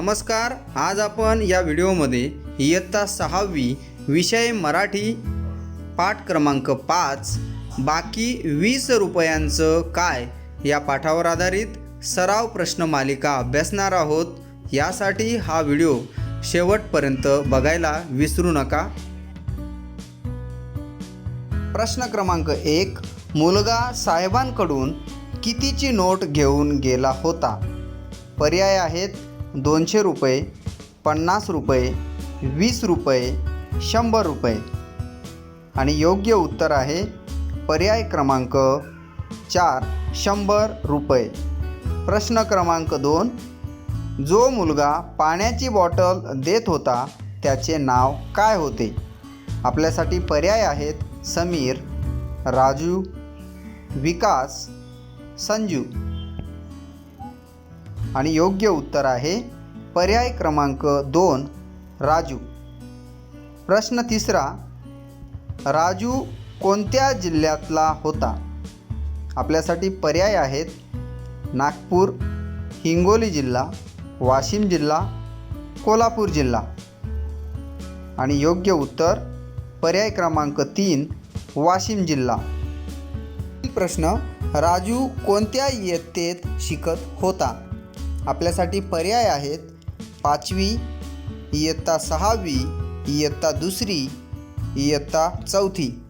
नमस्कार आज आपण या व्हिडिओमध्ये इयत्ता सहावी विषय मराठी पाठ क्रमांक पाच बाकी वीस रुपयांचं काय या पाठावर आधारित सराव प्रश्न मालिका अभ्यासणार आहोत. यासाठी हा व्हिडिओ शेवटपर्यंत बघायला विसरू नका. प्रश्न क्रमांक एक मुलगा साहेबांकडून कितीची नोट घेऊन गेला होता? पर्याय आहेत दोनशे रुपये पन्नास रुपये वीस रुपये शंभर रुपये. आणि योग्य उत्तर आहे पर्याय क्रमांक चार शंभर रुपये. प्रश्न क्रमांक दोन जो मुलगा पाण्याची बॉटल देत होता त्याचे नाव काय होते? आपल्यासाठी पर्याय आहेत समीर राजू विकास संजू. आणि योग्य उत्तर आहे पर्याय क्रमांक दोन राजू. प्रश्न तिसरा राजू कोणत्या जिल्ह्यातला होता? आपल्यासाठी पर्याय आहेत नागपूर हिंगोली जिल्हा वाशिम जिल्हा कोल्हापूर जिल्हा. आणि योग्य उत्तर पर्याय क्रमांक तीन वाशिम जिल्हा. प्रश्न राजू कोणत्या इयत्तेत शिकत होता? आपल्यासाठी पर्याय आहेत. पाचवी इयत्ता सहावी इयत्ता दुसरी इयत्ता चौथी.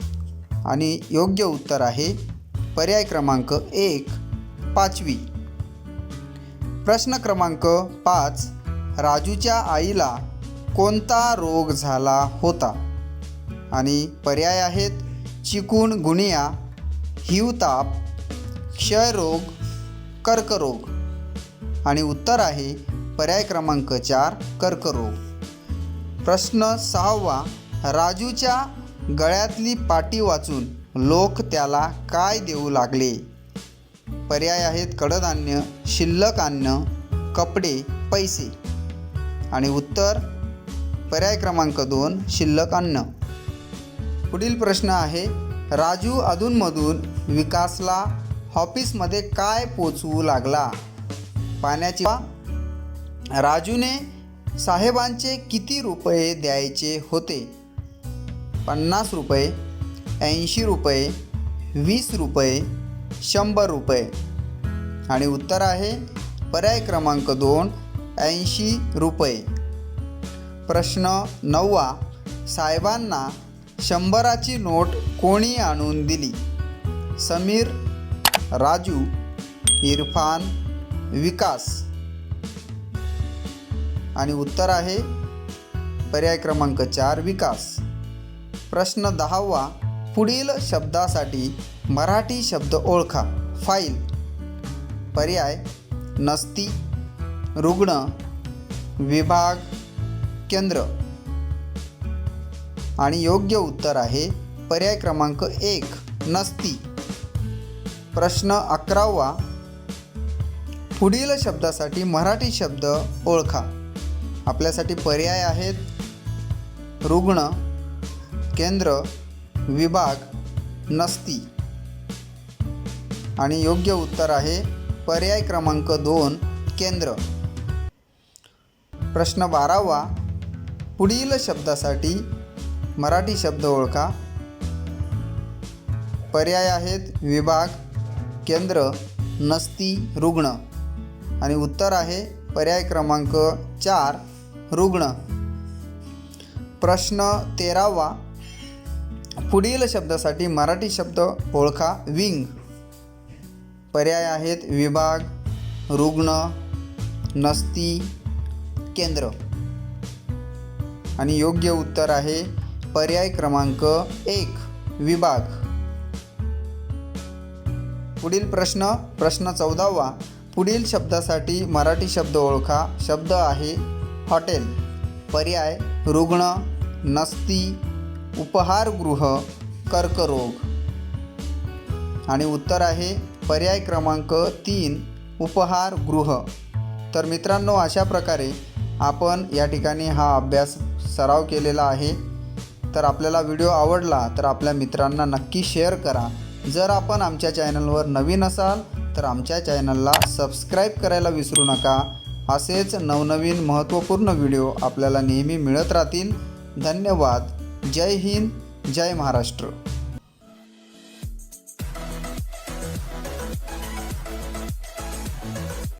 आणि योग्य उत्तर आहे पर्याय क्रमांक एक पाचवी. प्रश्न क्रमांक पाच राजूच्या आईला कोणता रोग झाला होता? आणि पर्याय आहेत चिकून गुणिया हिवताप क्षयरोग कर्करोग. आणि उत्तर आहे पर्याय क्रमांक चार कर्करोग. प्रश्न सहावा राजूच्या गळ्यातली पाटी वाचून लोक त्याला काय देऊ लागले? पर्याय आहेत कडधान्य शिल्लक अन्न कपडे पैसे. आणि उत्तर पर्याय क्रमांक दोन शिल्लक अन्न. पुढील प्रश्न आहे राजू अधूनमधून विकासला ऑफिसमध्ये काय पोचवू लागला? पाण्याची राजूने साहेबांचे किती रुपये द्यायचे होते? पन्नास रुपये ऐंशी रुपये वीस रुपये शंभर रुपये. आणि उत्तर आहे पर्याय क्रमांक दोन ऐंशी रुपये. प्रश्न नववा साहेबांना शंभराची नोट कोणी आणून दिली? समीर राजू इरफान विकास. आणि उत्तर आहे पर्याय क्रमांक चार विकास. प्रश्न दहावा पुढील शब्दासाठी मराठी शब्द ओळखा. फाईल. पर्याय नसती रुग्ण विभाग केंद्र. आणि योग्य उत्तर आहे पर्याय क्रमांक एक नसती. प्रश्न अकरावा पुढील शब्दासाठी मराठी शब्द ओळखा. आपल्यासाठी पर्याय आहेत रुग्ण केंद्र विभाग नसती. आणि योग्य उत्तर आहे पर्याय क्रमांक दोन केंद्र. प्रश्न बारावा. पुढील शब्दासाठी मराठी शब्द ओळखा. पर्याय आहेत विभाग केंद्र नसती रुग्ण. आणि उत्तर आहे पर्याय क्रमांक चार रुग्ण. प्रश्न तेरावा. पुढील शब्दासाठी मराठी शब्द ओळखा विंग. पर्याय आहेत विभाग रुग्ण नसती केंद्र. आणि योग्य उत्तर आहे पर्याय क्रमांक एक विभाग. पुढील प्रश्न प्रश्न चौदावा. पुढील शब्दासाठी मराठी शब्द ओळखा. शब्द आहे हॉटेल. पर्याय रुग्ण नसती उपहारगृह कर्करोग. आणि उत्तर आहे पर्याय क्रमांक तीन उपहारगृह. तर मित्रांनो अशा प्रकारे आपण या ठिकाणी हा अभ्यास सराव केलेला आहे. तर आपल्याला व्हिडिओ आवडला तर आपल्या मित्रांना नक्की शेअर करा. जर आपण आमच्या चॅनलवर नवीन असाल तर आमच्या चॅनलला सबस्क्राईब करायला विसरू नका. असेच नवनवीन महत्त्वपूर्ण व्हिडिओ आपल्याला नेहमी मिळत राहतील. धन्यवाद. जय हिंद. जय महाराष्ट्र.